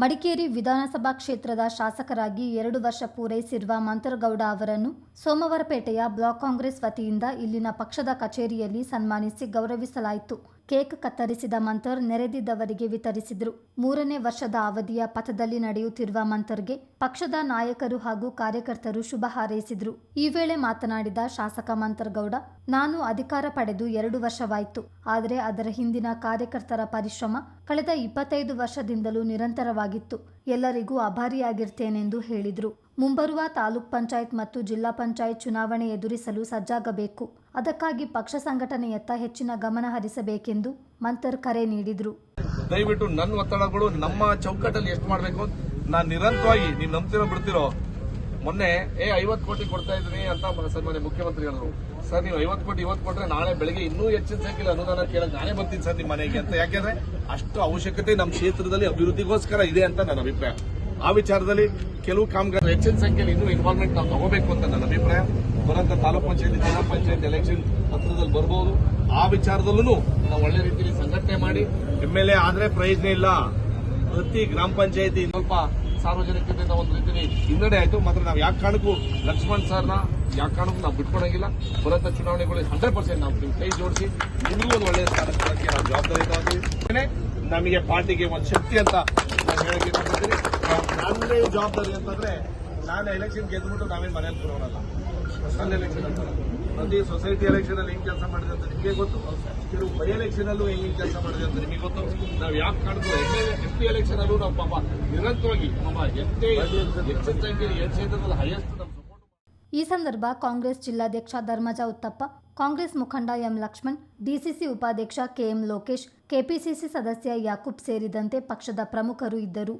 ಮಡಿಕೇರಿ ವಿಧಾನಸಭಾ ಕ್ಷೇತ್ರದ ಶಾಸಕರಾಗಿ ಎರಡು ವರ್ಷ ಪೂರೈಸಿರುವ ಮಂತರಗೌಡ ಅವರನ್ನು ಸೋಮವಾರಪೇಟೆಯ ಬ್ಲಾಕ್ ಕಾಂಗ್ರೆಸ್ ವತಿಯಿಂದ ಇಲ್ಲಿನ ಪಕ್ಷದ ಕಚೇರಿಯಲ್ಲಿ ಸನ್ಮಾನಿಸಿ ಗೌರವಿಸಲಾಯಿತು. ಕೇಕ್ ಕತ್ತರಿಸಿದ ಮಂತರ್ ನೆರೆದಿದ್ದವರಿಗೆ ವಿತರಿಸಿದರು. ಮೂರನೇ ವರ್ಷದ ಅವಧಿಯ ಪಥದಲ್ಲಿ ನಡೆಯುತ್ತಿರುವ ಮಂತರ್ಗೆ ಪಕ್ಷದ ನಾಯಕರು ಹಾಗೂ ಕಾರ್ಯಕರ್ತರು ಶುಭ ಹಾರೈಸಿದರು. ಈ ವೇಳೆ ಮಾತನಾಡಿದ ಶಾಸಕ ಮಂತರ್ಗೌಡ ನಾನು ಅಧಿಕಾರ ಪಡೆದು ಎರಡು ವರ್ಷವಾಯಿತು. ಆದರೆ ಅದರ ಹಿಂದಿನ ಕಾರ್ಯಕರ್ತರ ಪರಿಶ್ರಮ ಕಳೆದ ಇಪ್ಪತ್ತೈದು ವರ್ಷದಿಂದಲೂ ನಿರಂತರವಾಗಿತ್ತು. ಎಲ್ಲರಿಗೂ ಆಭಾರಿಯಾಗಿರ್ತೇನೆಂದು ಹೇಳಿದರು. ಮುಂಬರುವ ತಾಲೂಕ್ ಪಂಚಾಯತ್ ಮತ್ತು ಜಿಲ್ಲಾ ಪಂಚಾಯತ್ ಚುನಾವಣೆ ಎದುರಿಸಲು ಸಜ್ಜಾಗಬೇಕು. ಅದಕ್ಕಾಗಿ ಪಕ್ಷ ಸಂಘಟನೆಯತ್ತ ಹೆಚ್ಚಿನ ಗಮನ ಹರಿಸಬೇಕೆಂದು ಮಂತರ್ ಕರೆ ನೀಡಿದರು. ದಯವಿಟ್ಟು ನನ್ನ ಒತ್ತಡಗಳು ನಮ್ಮ ಚೌಕಟ್ಟಲ್ಲಿ ಎಷ್ಟು ಮಾಡಬೇಕು ನಾನು ನಿರಂತರವಾಗಿ ನೀವು ನಂಬ್ತಿರೋ ಬಿಡ್ತಿರೋ ಮೊನ್ನೆ, ಏ, ಐವತ್ತು ಕೋಟಿ ಕೊಡ್ತಾ ಇದ್ದೀನಿ ಅಂತ ಸನ್ಮಾನ್ಯ ಮುಖ್ಯಮಂತ್ರಿ ಹೇಳಿದ್ರು. ಸರ್, ನೀವು ಐವತ್ತು ಕೋಟಿ ಇವತ್ತು ಕೊಟ್ರೆ ನಾಳೆ ಬೆಳಿಗ್ಗೆ ಇನ್ನೂ ಹೆಚ್ಚಿನ ಸಂಖ್ಯೆಯಲ್ಲಿ ಅನುದಾನ ಕೇಳಕ್ ನಾನೇ ಬರ್ತೀನಿ ಸರ್ ನಿಮ್ಮ ಮನೆಗೆ ಅಂತ. ಯಾಕೆಂದ್ರೆ ಅಷ್ಟು ಅವಶ್ಯಕತೆ ನಮ್ಮ ಕ್ಷೇತ್ರದಲ್ಲಿ ಅಭಿವೃದ್ಧಿಗೋಸ್ಕರ ಇದೆ ಅಂತ ನನ್ನ ಅಭಿಪ್ರಾಯ. ಆ ವಿಚಾರದಲ್ಲಿ ಕೆಲವು ಕಾಮಗಾರಿ ಹೆಚ್ಚಿನ ಸಂಖ್ಯೆಯಲ್ಲಿ ಇನ್ನೂ ಇನ್ವಾಲ್ವ್ಮೆಂಟ್ ನಾವು ತಗೋಬೇಕು ಅಂತ ನನ್ನ ಅಭಿಪ್ರಾಯ. ಬರೋಂಥ ತಾಲೂಕ್ ಪಂಚಾಯತಿ, ಜಿಲ್ಲಾ ಪಂಚಾಯತ್ ಎಲೆಕ್ಷನ್ ಹತ್ರದಲ್ಲಿ ಬರ್ಬೋದು. ಆ ವಿಚಾರದಲ್ಲೂ ನಾವು ಒಳ್ಳೆ ರೀತಿಯಲ್ಲಿ ಸಂಘಟನೆ ಮಾಡಿ. ಎಂ ಎಲ್ ಎ ಆದ್ರೆ ಪ್ರಯೋಜನ ಇಲ್ಲ. ಪ್ರತಿ ಗ್ರಾಮ ಪಂಚಾಯತಿ ಸ್ವಲ್ಪ ಸಾರ್ವಜನಿಕರಿಂದ ಒಂದು ರೀತಿಯಲ್ಲಿ ಹಿನ್ನಡೆ ಆಯಿತು. ಮಾತ್ರ ನಾವು ಯಾಕೆ ಕಾರಣಕ್ಕೂ ಲಕ್ಷ್ಮಣ್ ಸರ್ನ ಯಾಕೆ ಕಾರಣಕ್ಕೂ ನಾವು ಬಿಟ್ಕೊಡಂಗಿಲ್ಲ. ಬರೋಂಥ ಚುನಾವಣೆಗಳು ಹಂಡ್ರೆಡ್ ಪರ್ಸೆಂಟ್ ನಾವು ನಿಮ್ಮ ಕೈ ಜೋಡಿಸಿ ನಿಮಗೂ ಒಂದು ಒಳ್ಳೆಯ ಸ್ಥಾನಕ್ಕೆ ನಾವು ಜವಾಬ್ದಾರಿ ನಮಗೆ ಪಾರ್ಟಿಗೆ ಒಂದು ಶಕ್ತಿ ಅಂತ ನಾನು ಹೇಳಕ್ಕೆ ಇಷ್ಟಪಡ್ತೀನಿ. ನನ್ನೇ ಜವಾಬ್ದಾರಿ ಅಂತಂದ್ರೆ ನಾನು ಎಲೆಕ್ಷನ್ ಗೆದ್ಬಿಟ್ಟು ನಾವೇನು ಮನೇಲಿ ಬರೋಣ ನನ್ನ ಎಲೆಕ್ಷನ್ ಅಂತ ಪ್ರತಿ ಸೊಸೈಟಿ ಎಲೆಕ್ಷನ್ ಅಲ್ಲಿ ಹೆಂಗ್ ಕೆಲಸ ಮಾಡಿದೆ ಅಂತ ನಿಮಗೆ ಗೊತ್ತು? ಕೆಲವು ಬೈ ಎಲೆಕ್ಷನ್ ಅಲ್ಲೂ ಹೆಂಗ್ ಕೆಲಸ ಮಾಡಿದೆ ಅಂತ ನಿಮಗೆ ಗೊತ್ತು? ನಾವು ಯಾಕೆ ಕಾಣ್ತೀವಿ ಎಂ ಪಿ ಎಲೆಕ್ಷನ್ ಅಲ್ಲೂ ನಾವು ಪಾಪ ನಿರಂತರವಾಗಿ ನಮ್ಮ ಎಂಟೇ ಎರಡು ಕ್ಷೇತ್ರದಲ್ಲಿ ಹೈಯೆಸ್ಟ್ ನಮ್ಮ ಸಪೋರ್ಟ್ ಈ ಸಂದರ್ಭ ಕಾಂಗ್ರೆಸ್ ಜಿಲ್ಲಾಧ್ಯಕ್ಷ ಧರ್ಮಜ ಉತ್ತಪ್ಪ ಕಾಂಗ್ರೆಸ್ ಮುಖಂಡ ಎಂ ಲಕ್ಷ್ಮಣ್ ಡಿಸಿಸಿ ಉಪಾಧ್ಯಕ್ಷ ಕೆಎಂ ಲೋಕೇಶ್ ಕೆಪಿಸಿಸಿ ಸದಸ್ಯ ಯಾಕೂಬ್ ಸೇರಿದಂತೆ ಪಕ್ಷದ ಪ್ರಮುಖರು ಇದ್ದರು.